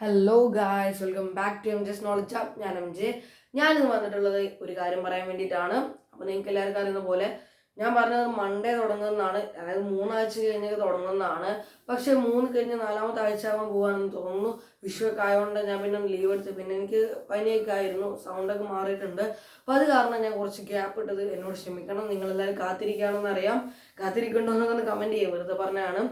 Hello guys welcome back to M J's knowledge app ഞാൻ M J ഞാനിന്ന് വന്നിട്ടുള്ളത് ഒരു കാര്യം പറയാൻ വേണ്ടിയിട്ടാണ്. അപ്പോൾ നിങ്ങൾക്ക് എല്ലാവർക്കും അറിയുന്ന പോലെ ഞാൻ പറഞ്ഞത് മൺഡേ തുടങ്ങുന്നതാണ്. അതായത് മൂന്നാഴ്ച കഴിഞ്ഞൊക്കെ തുടങ്ങുന്നതാണ്. പക്ഷെ മൂന്ന് കഴിഞ്ഞ് നാലാമത്തെ ആഴ്ച ആകുമ്പോൾ പോകാനെന്ന് തോന്നുന്നു വിഷുവൊക്കെ ആയതുകൊണ്ട് ഞാൻ പിന്നെ ലീവ് എടുത്ത് പിന്നെ എനിക്ക് പനിയൊക്കെ ആയിരുന്നു. സൗണ്ടൊക്കെ മാറിയിട്ടുണ്ട്. അപ്പോൾ അത് കാരണം ഞാൻ കുറച്ച് ഗ്യാപ്പ് ഇട്ടത്. എന്നോട് ക്ഷമിക്കണം. നിങ്ങളെല്ലാവരും കാത്തിരിക്കുകയാണെന്ന് അറിയാം. കാത്തിരിക്കണ്ടോ എന്നൊക്കെ കമന്റ് ചെയ്യാം. വെറുതെ പറഞ്ഞതാണ്.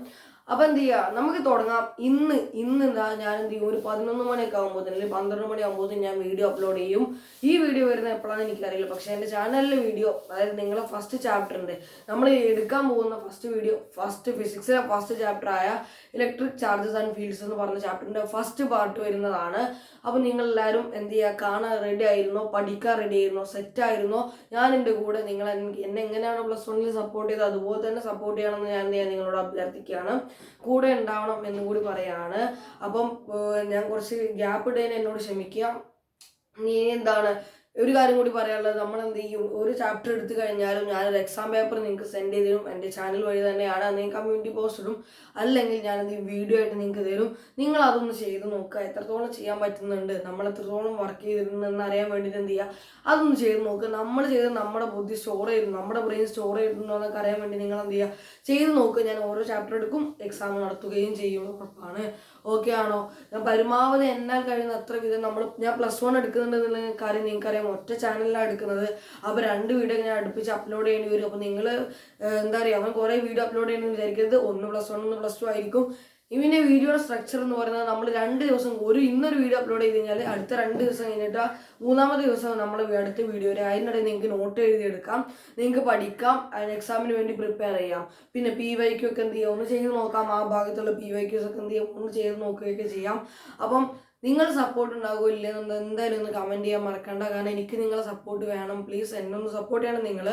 അപ്പൊ എന്ത് ചെയ്യാ? നമുക്ക് തുടങ്ങാം. ഇന്ന് ഇന്ന് എന്താ ഞാൻ എന്ത് ചെയ്യും? ഒരു പതിനൊന്ന് മണിയൊക്കെ ആകുമ്പോൾ അല്ലെങ്കിൽ പന്ത്രണ്ട് മണി ആകുമ്പോൾ ഞാൻ വീഡിയോ അപ്ലോഡ് ചെയ്യും. ഈ വീഡിയോ വരുന്ന എപ്പോഴാണെന്ന് എനിക്കറിയില്ല. പക്ഷെ എന്റെ ചാനലിലെ വീഡിയോ അതായത് നിങ്ങളെ ഫസ്റ്റ് ചാപ്റ്ററിന്റെ നമ്മൾ എടുക്കാൻ പോകുന്ന ഫസ്റ്റ് വീഡിയോ ഫസ്റ്റ് ഫിസിക്സിലെ ഫസ്റ്റ് ചാപ്റ്റർ ആയ ഇലക്ട്രിക് ചാർജസ് ആൻഡ് ഫീൽഡ്സ് എന്ന് പറഞ്ഞ ചാപ്റ്ററിന്റെ ഫസ്റ്റ് പാർട്ട് വരുന്നതാണ്. അപ്പോൾ നിങ്ങൾ എല്ലാവരും എന്ത് ചെയ്യുക കാണാൻ റെഡി ആയിരുന്നോ? പഠിക്കാൻ റെഡി ആയിരുന്നോ? സെറ്റ് ആയിരുന്നോ? ഞാൻ എന്റെ കൂടെ നിങ്ങൾ എന്നെ എങ്ങനെയാണ് പ്ലസ് വണ്ണിൽ സപ്പോർട്ട് ചെയ്തത്? അതുപോലെ തന്നെ സപ്പോർട്ട് ചെയ്യണമെന്ന് ഞാൻ നിങ്ങളോട് അഭ്യർത്ഥിക്കുകയാണ്. കൂടെ ഉണ്ടാവണം എന്നും കൂടി പറയാണ്. അപ്പം ഞാൻ കുറച്ച് ഗ്യാപ്പ് ഇടേനെ എന്നോട് ക്ഷമിക്കുക നീ എന്താണ് ഒരു കാര്യം കൂടി പറയാനുള്ളത് നമ്മൾ എന്ത് ചെയ്യും ഒരു ചാപ്റ്റർ എടുത്തു കഴിഞ്ഞാലും ഞാനൊരു എക്സാം പേപ്പർ നിങ്ങൾക്ക് സെൻഡ് ചെയ്ത് തരും എന്റെ ചാനൽ വഴി തന്നെയാണ്. അല്ലെങ്കിൽ കമ്മ്യൂണിറ്റി പോസ്റ്റ് ഇടും. അല്ലെങ്കിൽ എന്തെങ്കിലും വീഡിയോ ആയിട്ട് നിങ്ങൾക്ക് തരും. നിങ്ങൾ അതൊന്ന് ചെയ്ത് നോക്കുക. എത്രത്തോളം ചെയ്യാൻ പറ്റുന്നുണ്ട്? നമ്മൾ എത്രത്തോളം വർക്ക് ചെയ്തിരുന്നെന്ന് അറിയാൻ വേണ്ടിയിട്ട് എന്ത് ചെയ്യുക അതൊന്ന് ചെയ്ത് നോക്കുക. നമ്മൾ ചെയ്ത് നമ്മുടെ ബുദ്ധി സ്റ്റോർ ചെയ്തു. നമ്മുടെ ബ്രെയിൻ സ്റ്റോർ ചെയ്തിട്ടുണ്ടോ എന്നൊക്കെ അറിയാൻ വേണ്ടി നിങ്ങൾ എന്ത് ചെയ്യുക ചെയ്ത് നോക്കുക. ഞാൻ ഓരോ ചാപ്റ്റർ എടുക്കും. എക്സാം നടത്തുകയും ചെയ്യും ഉറപ്പാണ്. ഓക്കെ ആണോ? ഞാൻ പരമാവധി എന്നാൽ കഴിയുന്ന അത്ര വിധം നമ്മൾ ഞാൻ പ്ലസ് വൺ എടുക്കുന്നുണ്ടെന്നുള്ള കാര്യം നിങ്ങൾക്കറിയാം ഒറ്റ ചാനലിലാണ് എടുക്കുന്നത്. അപ്പോൾ രണ്ട് വീഡിയോ ഞാൻ അടുപ്പിച്ച് അപ്ലോഡ് ചെയ്യേണ്ടി വരും. അപ്പോൾ നിങ്ങൾ എന്താ പറയുക അവൻ കുറേ വീഡിയോ അപ്ലോഡ് ചെയ്യണമെന്ന് വിചാരിക്കരുത്. ഒന്ന് പ്ലസ് വൺ ഒന്ന് പ്ലസ് ടു ആയിരിക്കും. ഇവന്റെ വീഡിയോയുടെ സ്ട്രക്ചർ എന്ന് പറയുന്നത് നമ്മൾ രണ്ട് ദിവസം ഒരു ഇന്നൊരു വീഡിയോ അപ്ലോഡ് ചെയ്ത് കഴിഞ്ഞാൽ അടുത്ത രണ്ട് ദിവസം കഴിഞ്ഞിട്ട് മൂന്നാമത്തെ ദിവസം നമ്മൾ അടുത്ത വീഡിയോ വരെ അതിനിടയിൽ നിങ്ങൾക്ക് നോട്ട് എഴുതിയെടുക്കാം നിങ്ങൾക്ക് പഠിക്കാം. അതിന് എക്സാമിന് വേണ്ടി പ്രിപ്പയർ ചെയ്യാം. പിന്നെ പി വൈക്കും ഒക്കെ എന്ത് ചെയ്യാം? ഒന്ന് ചെയ്ത് നോക്കാം. ആ ഭാഗത്തുള്ള പി വൈക്യൂസ് ഒക്കെ എന്ത് ചെയ്യാം? ഒന്ന് ചെയ്ത് നോക്കുകയൊക്കെ ചെയ്യാം. അപ്പം നിങ്ങൾ സപ്പോർട്ട് ഉണ്ടാകുമോ ഇല്ലെന്ന് എന്തായാലും ഒന്ന് കമന്റ് ചെയ്യാൻ മറക്കണ്ട. കാരണം എനിക്ക് നിങ്ങളെ സപ്പോർട്ട് വേണം. പ്ലീസ് എന്നെ ഒന്ന് സപ്പോർട്ട് ചെയ്യണം നിങ്ങൾ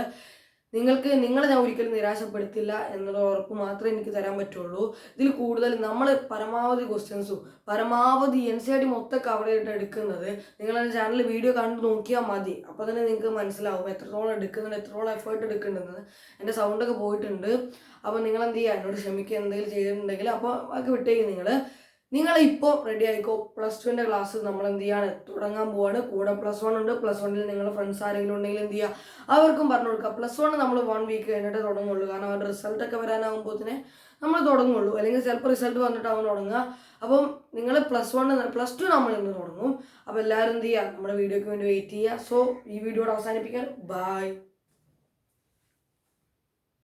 നിങ്ങൾക്ക് നിങ്ങളെ ഞാൻ ഒരിക്കലും നിരാശപ്പെടുത്തില്ല എന്നുള്ള ഉറപ്പ് മാത്രമേ എനിക്ക് തരാൻ പറ്റുള്ളൂ. ഇതിൽ കൂടുതൽ നമ്മൾ പരമാവധി ക്വസ്റ്റ്യൻസും പരമാവധി എൻ സി ആർ ടി മൊത്തം കവർ ചെയ്തിട്ട് എടുക്കുന്നത് നിങ്ങളുടെ ചാനൽ വീഡിയോ കണ്ട് നോക്കിയാൽ മതി. അപ്പോൾ തന്നെ നിങ്ങൾക്ക് മനസ്സിലാവും എത്രത്തോളം എടുക്കുന്നുണ്ട് എത്രത്തോളം എഫേർട്ട് എടുക്കുന്നുണ്ടെന്ന് എന്റെ സൗണ്ടൊക്കെ പോയിട്ടുണ്ട്. അപ്പോൾ നിങ്ങൾ എന്ത് ചെയ്യുക? എന്നോട് ക്ഷമിക്കുക എന്തെങ്കിലും ചെയ്തിട്ടുണ്ടെങ്കിൽ അപ്പോൾ ബാക്കി വിട്ടേക്ക് നിങ്ങൾ. നിങ്ങൾ ഇപ്പോൾ റെഡി ആയിക്കോ? പ്ലസ് ടുവിന്റെ ക്ലാസ് നമ്മൾ എന്ത് ചെയ്യാണ് തുടങ്ങാൻ പോവാണ്. കൂടെ പ്ലസ് വൺ ഉണ്ട്. പ്ലസ് വണ്ണിൽ നിങ്ങളുടെ ഫ്രണ്ട്സ് ആരെങ്കിലും ഉണ്ടെങ്കിൽ എന്ത് ചെയ്യുക അവർക്കും പറഞ്ഞു കൊടുക്കുക പ്ലസ് വൺ നമ്മൾ വൺ വീക്ക് കഴിഞ്ഞിട്ട് തുടങ്ങുള്ളൂ. കാരണം അവരുടെ റിസൾട്ട് ഒക്കെ വരാനാകുമ്പോൾ തന്നെ നമ്മൾ തുടങ്ങുള്ളൂ. അല്ലെങ്കിൽ ചിലപ്പോൾ റിസൾട്ട് വന്നിട്ട് വന്നിട്ടാവും തുടങ്ങുക. അപ്പം നിങ്ങൾ പ്ലസ് വൺ പ്ലസ് ടു നമ്മൾ ഇന്ന് തുടങ്ങും. അപ്പോൾ എല്ലാവരും എന്ത് ചെയ്യുക നമ്മുടെ വീഡിയോയ്ക്ക് വേണ്ടി വെയിറ്റ് ചെയ്യുക. സോ ഈ വീഡിയോ അവസാനിപ്പിക്കാൻ ബൈ